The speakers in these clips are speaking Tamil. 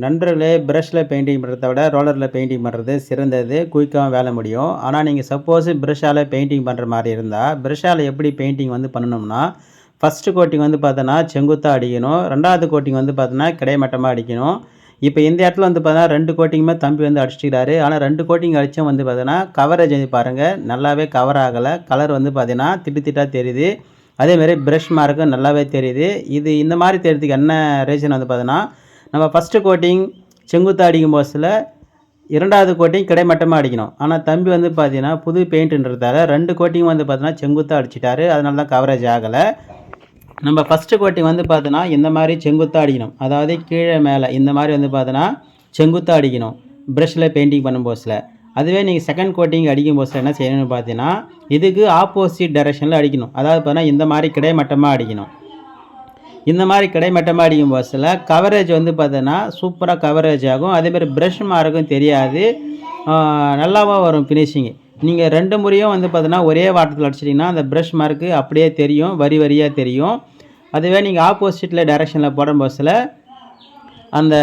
நண்பர்களே ப்ரஷில் பெயிண்டிங் பண்ணுறத விட ரோலரில் பெயிண்டிங் பண்ணுறது சிறந்தது குயிக்காகவும் வேலை முடியும். ஆனால் நீங்கள் சப்போஸ் ப்ரெஷ்ஷால் பெயிண்டிங் பண்ணுற மாதிரி இருந்தால் ப்ரஷ்ஷால் எப்படி பெயிண்டிங் வந்து பண்ணணும்னா ஃபஸ்ட்டு கோட்டிங் வந்து பார்த்தோன்னா செங்குத்தாக அடிக்கணும். ரெண்டாவது கோட்டிங் வந்து பார்த்தோன்னா கிடைமட்டமாக அடிக்கணும். இப்போ இந்த இடத்துல வந்து பார்த்தோன்னா ரெண்டு கோட்டிங்குமே தம்பி வந்து அடிச்சிக்கிறாரு. ஆனால் ரெண்டு கோட்டிங் அடித்தோம் வந்து பார்த்தோன்னா கவரேஜ் வந்து பாருங்கள் நல்லாவே கவர் ஆகலை. கலர் வந்து பார்த்தீங்கன்னா திட்டு திட்டாக தெரியுது. அதேமாரி ப்ரஷ் மார்க்கும் நல்லாவே தெரியுது. இது இந்த மாதிரி தெரியறதுக்கு என்ன ரீசன் வந்து பார்த்தோன்னா நம்ம ஃபஸ்ட்டு கோட்டிங் செங்குத்தாக அடிக்கும் போசில் இரண்டாவது கோட்டிங் கிடைமட்டமாக அடிக்கணும். ஆனால் தம்பி வந்து பார்த்தீங்கன்னா புது பெயிண்ட்டுன்றதால ரெண்டு கோட்டிங் வந்து பார்த்தீங்கன்னா செங்குத்தாக அடிச்சிட்டாரு. அதனால தான் கவரேஜ் ஆகலை. நம்ம ஃபஸ்ட்டு கோட்டிங் வந்து பார்த்தோன்னா இந்த மாதிரி செங்குத்தாக அடிக்கணும். அதாவது கீழே மேலே இந்த மாதிரி வந்து பார்த்தோன்னா செங்குத்தாக அடிக்கணும். ப்ரெஷ்ஷில் பெயிண்டிங் பண்ணும் போஸில் அதுவே நீங்கள் செகண்ட் கோட்டிங் அடிக்கும் போஸில் என்ன செய்யணும்னு பார்த்தீங்கன்னா இதுக்கு ஆப்போசிட் டைரெக்ஷனில் அடிக்கணும். அதாவது பார்த்தீங்கன்னா இந்த மாதிரி கிடைமட்டமாக அடிக்கணும். இந்த மாதிரி கிடைமட்டமாக அடிக்கும் பஸ்ஸில் கவரேஜ் வந்து பார்த்தோன்னா சூப்பராக கவரேஜ் ஆகும். அதேமாதிரி ப்ரஷ் மார்க்கும் தெரியாது. நல்லாவும் வரும் ஃபினிஷிங்கு நீங்கள் ரெண்டு முறையும் வந்து பார்த்தோன்னா ஒரே வாட்டத்தில் அடிச்சிட்டிங்கன்னா அந்த ப்ரஷ் மார்க்கு அப்படியே தெரியும். வரி வரியாக தெரியும். அதுவே நீங்கள் ஆப்போசிட்டில் டைரெக்ஷனில் போடுற பஸ்ஸில் அந்த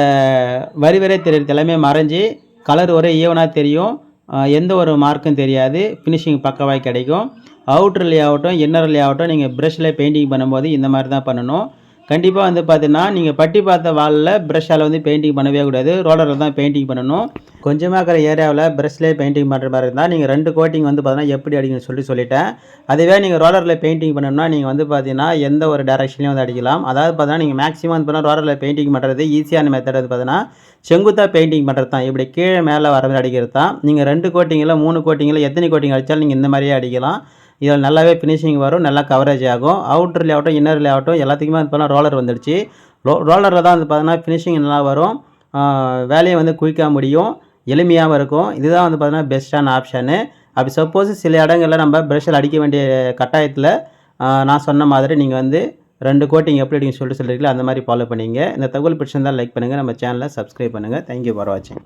வரி வரியாக தெரியறது எல்லாமே மறைஞ்சி கலர் ஒரே ஈவனாக தெரியும். எந்த ஒரு மார்க்கும் தெரியாது. ஃபினிஷிங் பக்கவாக கிடைக்கும். அவுட்டர்லேயே ஆகட்டும் இன்னர்லேயே ஆகட்டும் நீங்கள் ப்ரஷ்ஷில் பெயிண்டிங் பண்ணும்போது இந்த மாதிரி தான் பண்ணணும். கண்டிப்பாக வந்து பார்த்தீங்கன்னா நீங்கள் பட்டி பார்த்த வாலில் ப்ரஷ்ஷால் வந்து பெயிண்டிங் பண்ணவே கூடாது. ரோலரில் தான் பெயிண்டிங் பண்ணணும். கொஞ்சமாக இருக்கிற ஏரியாவில் ப்ரஷ்லேயே பெயிண்டிங் பண்ணுற மாதிரி இருந்தால் நீங்கள் ரெண்டு கோட்டிங் வந்து பார்த்தீங்கன்னா எப்படி அடிக்கணும்னு சொல்லி சொல்லிட்டேன். அதுவே நீங்கள் ரோலரில் பெயிண்டிங் பண்ணணும்னா நீங்கள் வந்து பார்த்தீங்கன்னா எந்த ஒரு டேரக்ஷன்லையும் வந்து அடிக்கலாம். அதாவது பார்த்தீங்கன்னா நீங்கள் மேக்ஸிமம் வந்து பார்த்தீங்கன்னா ரோலரில் பெயிண்டிங் பண்ணுறது ஈஸியான மெத்தட் வந்து பார்த்தீங்கன்னா செங்குத்தாக பெயிண்டிங் பண்ணுறது தான். இப்படி கீழே மேலே வர மாதிரி அடிக்கிறது தான். நீங்கள் ரெண்டு கோட்டிங்கில் மூணு கோட்டிங்கில் எத்தனை கோட்டிங் அடித்தாலும் நீங்கள் இந்த மாதிரியே அடிக்கலாம். இதில் நல்லாவே ஃபினிஷிங் வரும் நல்லா கவரேஜ் ஆகும். அவுட்டர்லேயே ஆகட்டும் இன்னர்லேயே ஆகட்டும் எல்லாத்துக்குமே வந்து ரோலர் வந்துடுச்சு. ரோ ரோலரில் தான் வந்து பார்த்தீங்கன்னா ஃபினிஷிங் நல்லா வரும். வேலையை வந்து குயிக்காக முடியும். எளிமையாகவும் இருக்கும். இதுதான் வந்து பார்த்தீங்கன்னா பெஸ்ட்டான ஆப்ஷனு அப்படி சப்போஸ் சில இடங்களில் நம்ம ப்ரெஷ்ஷில் அடிக்க வேண்டிய கட்டாயத்தில் நான் சொன்ன மாதிரி நீங்கள் வந்து ரெண்டு கோட்டிங் எப்படி அடிங்க சொல்லிட்டு சொல்கிறீங்களோ அந்த மாதிரி ஃபாலோ பண்ணிங்க. இந்த தகவல் பிடிச்சிருந்தால் லைக் பண்ணுங்கள் நம்ம சேனலை சப்ஸ்கிரைப் பண்ணுங்கள் தேங்க்யூ ஃபார் வாட்சிங்